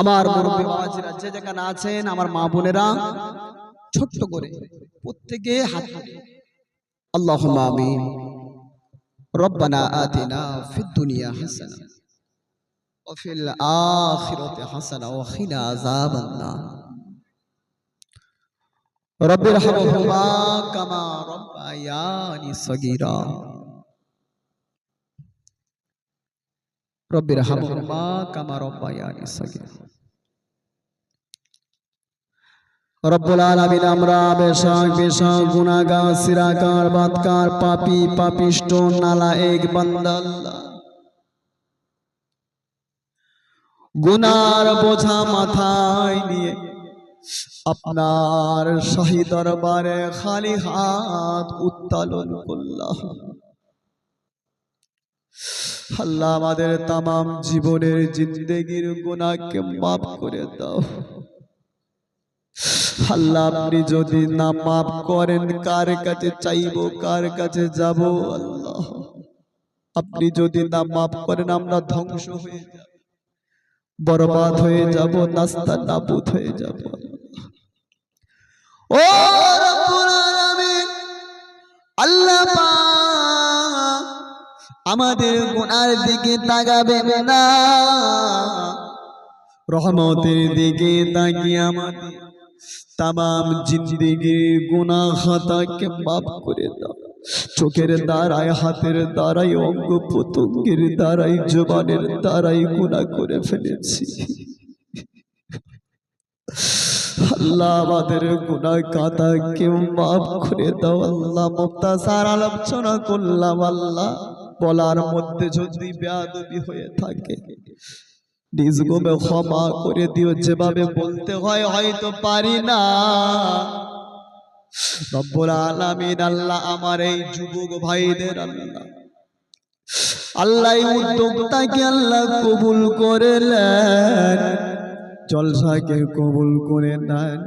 আমার মুরব্বী বাবাজিরা যে যেখানে আছেন আমার মা বোনেরা ছোট্ট করে প্রত্যেকে হাত আল্লাহ আমিন ربنا آتنا في الدنيا حسنة وفي الآخرة حسنة وقنا عذاب النار رب ارحمهما كما ربياني صغيرا রব্বির হামুমা গুনার বোঝা মাথায় নিয়ে আপনার শহীদরবারে খালি হাত উত্তালন করল আল্লাহ আমাদের তামাম জীবনের জিন্দগির গুণাকে মাফ করে দাও। আল্লাহ আপনি যদি না মাফ করেন, কার কাছে চাইব, কার কাছে যাব? আল্লাহ। আপনি যদি না মাফ করেন, আমরা ধ্বংস হয়ে যাব, বরবাদ হয়ে যাব, নাস্তা নাবুদ হয়ে যাব। আল্লাহ পাক আমাদের গুনার দিকে তাকাবেন না। রহমতের দিকে তাকিয়ে আমাদের তামাম জিন্দিগির গুনাহ খাতাকে মাফ করে দাও। চোখের দ্বারাই হাতের দ্বারাই অঙ্গ প্রত্যঙ্গের দ্বারাই জবানের দ্বারাই গুনাহ করে ফেলেছি। আল্লাহ আমাদের গুনাহ কাতাকে মাফ করে দাও। আল্লাহ মুক্তাসার আলোচনা করলাম, আল্লাহ। বলার মধ্যে যদি বেয়াদবি হয়ে থাকে নিজ গোমে ক্ষমা করে দিও। যেভাবে বলতে হয়, হয়তো পারি না। রব্বুল আলামিন আল্লাহ আমার এই যুবক ভাইদের আল্লাহ আল্লাহ এই উদ্যোগটাকে আল্লাহ কবুল করেলেন জলসাকে কবুল করে নেন।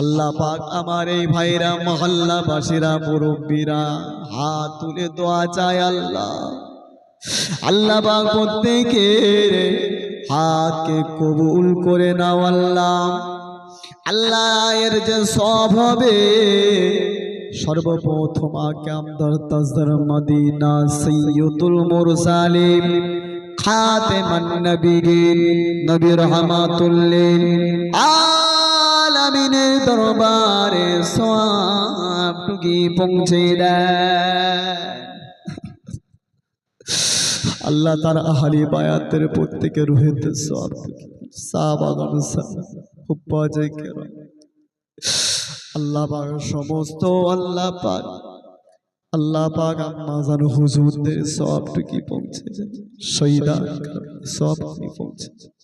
আল্লাহ পাক আমার এই ভাইরা, মহল্লাবাসীরা, মুরব্বীরা, হাত তুলে দোয়া চায় আল্লাহ। আল্লাহ পাক প্রত্যেকের হাতকে কবুল করে নাও আল্লাহ। আল্লাহ এর যে সব হবে, সর্বপ্রথম আকামদার তাজদার মদিনা সৈয়দুল মুরসালিম খাতেমান নবীন নবী রহমাতুল্লিল আলামিনের দরবারে সবটুকি পৌঁছে দেয়। আল্লাহ তার আহালি বায়াতের প্রত্যেকে রুহেতে সব সাবাগান আল্লাহ পাক সমস্ত আল্লাহ পাক আল্লাহ পাক আম্মা জান হুজুরদের সবটুকি পৌঁছে যায় সব পৌঁছে যায়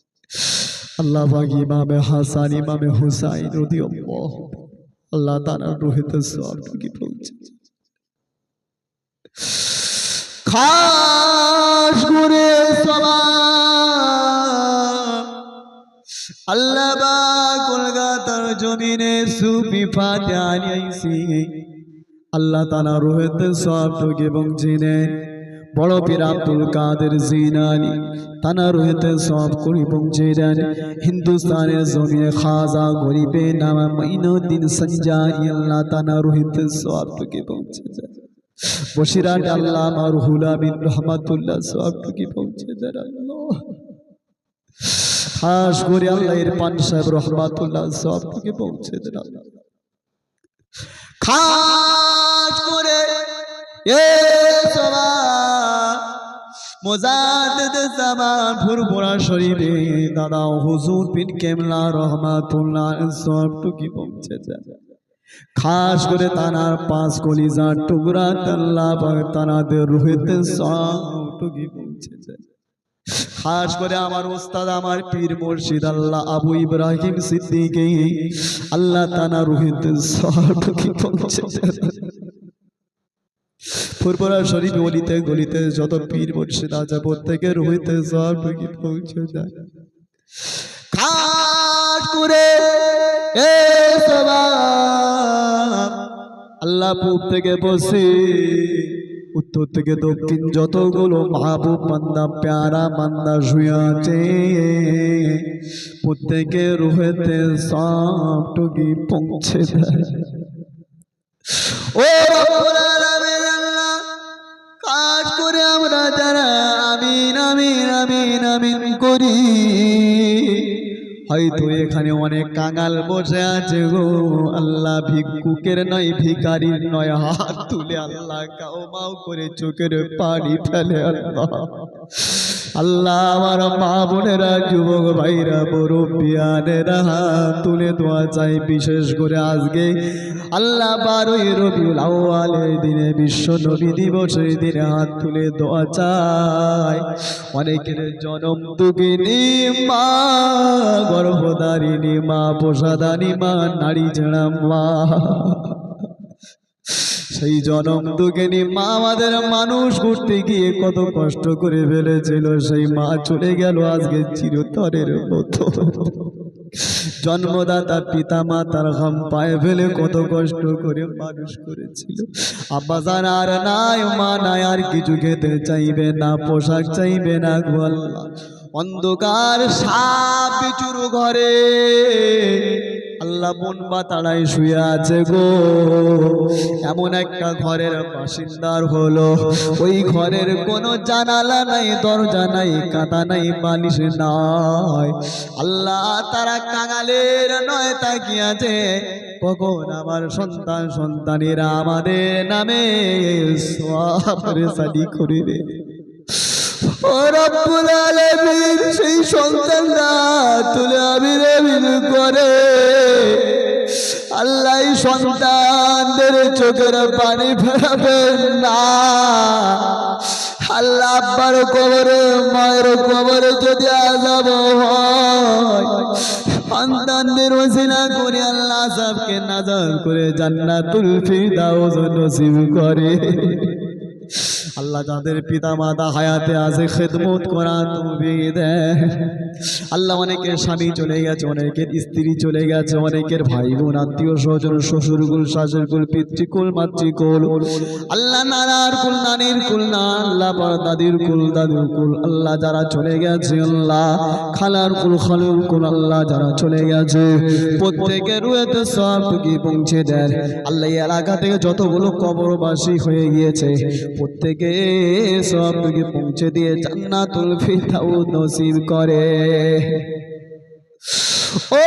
আল্লাহ তাআলা রুহেতে সবটুকি পৌঁছে খাস করে কলকাতার জমিনে সুফি ফাতে আল্লাহ রোহিত বড় পীর আব্দুল কাদের জিনানি, তানা রোহিত সব করি জিনানি হিন্দুস্তানের জমিনে খাজা গরিবে নামা মাইনুদ্দিন সঞ্জানি আল্লাহ তানা রোহিত সব পৌঁছে যায় বসিরাট আল্লাহ আমার হুলামিন রহমাতুল্লাহ সবটুকি পৌঁছে দেন আল্লাহ। করে আল্লাহ সাহেব রহমাতুল্লাহ সবটুকি পৌঁছে আল্লাহ। খাস করে মোজাদ্দেদ জামান ফুরফুরা শরীফে দাদা হুজুর বিন কেমলা রহমাতুল্লাহ সবটুকি পৌঁছে যায়। খাস করে তানার পাঁচ কলিজার টুকরা তাল্লা তানাদের রুহেতে সবটুকি পৌঁছে যায়। খাস করে আমার ওস্তাদ আমার পীর মুর্শিদ আল্লাহ আবু ইব্রাহিম সিদ্দিকে, আল্লাহ তানা রুহিতে সবটুকি পৌঁছে যায়। ফুরপুরা শরীফ গলিতে গলিতে যত পীর মুর্শিদ আছে প্রত্যেকে রুহিতে সবটুকি পৌঁছে যায়। খাস করে আল্লাহ পূব থেকে বসে উত্তর থেকে দক্ষিণ, যতগুলো মাহবুব বান্দা, প্যারা বান্দা শুয়ে আছে, প্রত্যেকে রুহেতে সবটুকি পৌঁছে দেয় ও করে আমরা যারা আমিন আমিন আমিন আমিন করি। হয়তো এখানে অনেক কাঙাল বসে আছে গো। আল্লাহ ভিক্ষুকের নয় ভিকারির নয়। হাত তুলে আল্লাহ কাউ মাও করে চোখের পানি ফেলে আল্লাহ। আল্লাহ আমার মা বোনেরা, যুবক ভাইরা বড় পিয়ানেরা তুলে দোয়া চাই বিশেষ করে আজকে। আল্লাহ বারোই রবিউল আউয়ালের দিনে বিশ্ব নবী দিবসের দিনে হাত তুলে দোয়া চাই। অনেকের জনম দুঃখিনী মা গর্ভদারিণী মা পোষাদানি, মা নারী ছেড়া মা। সেই জনম দুঃখিনী মা আমাদের মানুষ করতে গিয়ে কত কষ্ট করে ফেলেছিল। সেই মা চলে গেল আজকে চিরতরের মতো। জন্মদাতা পিতা মাতার ঘাম পায়ে ফেলে কত কষ্ট করে মানুষ করেছিল। আব্বাজান আর নাই, মা নাই, আর কিছু খেতে চাইবে না, পোশাক চাইবে না গো আল্লাহ। অন্ধকার সাপ বিচুর ঘরে আল্লাহ বোন বা তাড়াই শুয়ে আছে গো। এমন একটা ঘরের বাসিন্দার হলো। ওই ঘরের কোনো জানালা নাই, দরজা নাই কাঁটা নাই, বালিশ নাই। আল্লাহ তারা কাঙালের নয় তাকিয়াছে। কখন আমার সন্তান সন্তানেরা আমাদের নামে সবারে সাদি করিবে ও রব্বুল আলামিন, সেই সন্তানরা তুলে আবির আবির করে। আল্লাহ সন্তানদের চোখের পানি ফেরাবেন না। আল্লাহ আব্বার কবরে, মায়ের কবরে যদি আজাব হয়, সন্তানদের ওসিলা করে আল্লাহ সবকে নাজার করে জান্নাতুল ফিরদাউস নসিব করে। আল্লাহ যাদের পিতা মাতা হায়াতে আছে, খেদমত করা তুমি আল্লাহ অনেকের স্বামী চলে গেছে, অনেকের স্ত্রী চলে গেছে, অনেকের ভাই বোন আত্মীয় স্বজন, শ্বশুরকুল, শাশুড়কুল, পিতৃকুল, মাতৃকুল। আল্লাহ নানার কুল নানির কুল না আল্লাহ দাদির কুল দাদুর কুল আল্লাহ যারা চলে গেছে, আল্লাহ খালার কুল খালুর কুল, আল্লাহ যারা চলে গেছে, প্রত্যেকের রুয়েতে সব কি পৌঁছে দেন আল্লাহ এলাকা থেকে যতগুলো কবরবাসী হয়ে গিয়েছে, প্রত্যেকে সব কি পৌঁছে দিয়ে জান্নাতুল ফিরদাউস নসিব করে। ও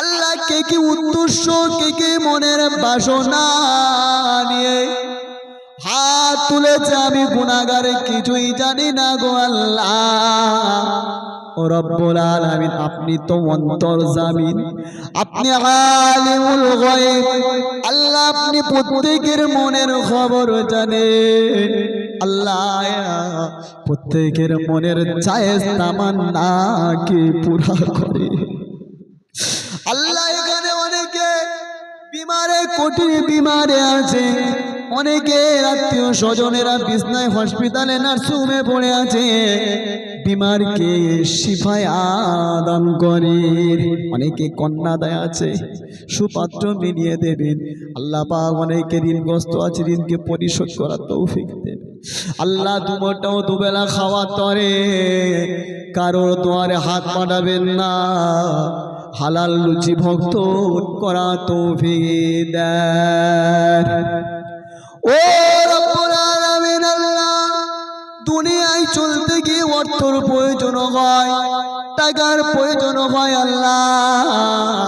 আল্লাহ কে কি উদ্দেশ্য, কে কি মনের বাসনা নিয়ে হাত তুলেছে? আমি গুণাগারে কিছুই জানি না গো আল্লাহ। রব্বুল আলামিন, আপনি তো অন্তর জামিন। আপনি আলিমুল গায়ব। আল্লাহ আপনি প্রত্যেকের মনের খবর জানেন। আল্লাহ, প্রত্যেকের মনের চায়েস তামান্না কি পুরা করে? আল্লাহ এখানে অনেকে বিমারে, কোটি বিমারে আছে। অনেকে আত্মীয় স্বজনেরা বিছনায় হসপিটালে নার্সিংহোমে পড়ে আছে। বিমারকে শিফায় আদান অনেকে কন্যা দেয় আছে, সুপাত্র মিলিয়ে দেবেন। আল্লাহ পাক অনেকে ঋণগ্রস্ত আছে, ঋণকে পরিশোধ করার তৌফিক দেবেন। আল্লাহ দুমোটাও দুবেলা খাওয়ার তরে, কারোর দোয়ারে হাত পাঠাবেন না। হালাল লুচি ভক্ত করা তৌফিক দেন। ও চলতে গিয়ে অর্থর প্রয়োজন হয়, টাকার প্রয়োজন হয় আল্লাহ।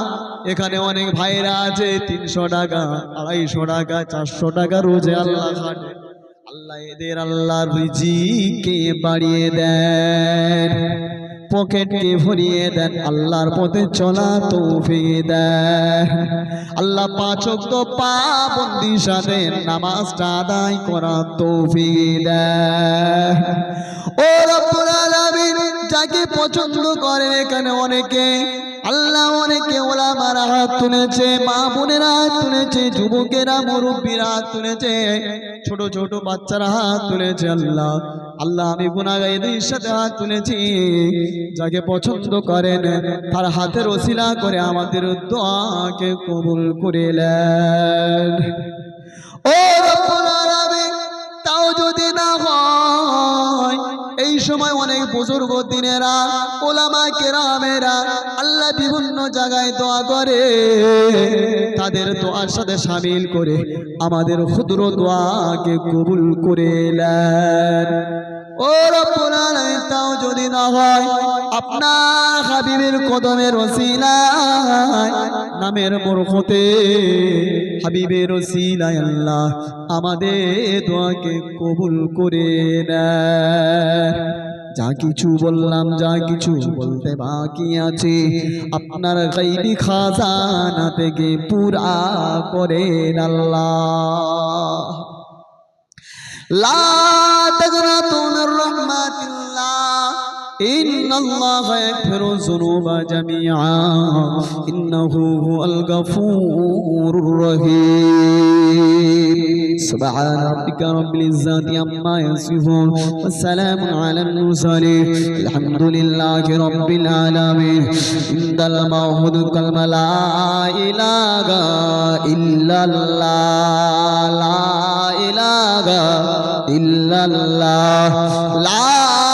এখানে অনেক ভাইরা আছে, তিনশো টাকা, আড়াইশো টাকা, চারশো টাকা রোজে আল্লাহ খাটে। আল্লাহ এদের আল্লাহ রুজিকে বাড়িয়ে দেন। পকেটকে ভরিয়ে দেন। আল্লাহর পথে চলা তৌফিক দেন। আল্লাহ পাচক তো পাবন্দি সাথে নামাজটা আদায় করা তৌফিক দেন। ও রব্বুল আলামিন যাকে পছন্দ করেন এখানে অনেকে। আল্লাহ অনেকে ওলামারা হাত তুলেছে, মা বোনেরা হাত তুলেছে, যুবকেরা, মুরব্বীরা হাত তুলেছে, ছোট ছোট বাচ্চারা হাত তুলেছে আল্লাহ। আল্লাহ, আমি গুনাগাইদের সাথে হাত তুলেছি। যাকে পছন্দ করেন, তার হাতের ওসিলা করে আমাদের দোয়াকে কবুল করে ও যদি না হয়। এই সময় অনেক বুজুর্গ দিনেরা, ওলামা কেরামেরা আল্লাহ বিভিন্ন জায়গায় দোয়া করে। তাদের দোয়ার সাথে সামিল করে আমাদের ক্ষুদ্র দোয়াকে কবুল করে নেন। যদি না হয়, আপনার হাবিবের কদমের নামের হাবিবের আল্লাহ আমাদের কবুল করে নেন। যা কিছু বললাম, যা কিছু বলতে বাকি আছে, আপনার গাইবি খাজানা থেকে পুরা করেন আল্লাহ। لا الله يغفر الذنوب جميعا. إنه هو الغفور الرحيم. سبحان ربك رب العزة عما يصفون والسلام على المرسلين. الحمد لله رب العالمين. عند الموعود كلمة لا إله إلا الله. لا إله إلا الله. لا